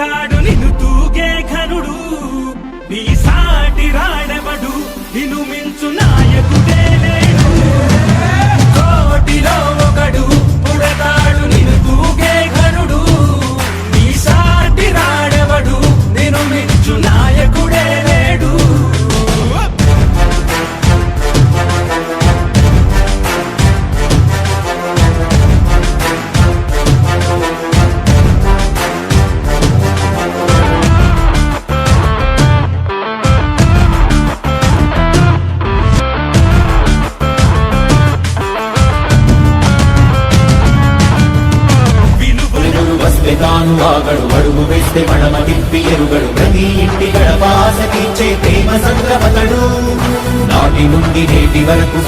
పుడతాడు నిన్ను తూగే ఘనుడు. నీ సాటి రాడెవడు? నిన్ను మించున వెలుగులు వస్తే తాను ఆగడు అడుగు వేస్తే మడమ తిప్పి ఎరుగడు. ప్రతి ఇంటి గడపాస తీర్చే ప్రేమ సంద్రమతడు నాటి నుండి నేటి వరకు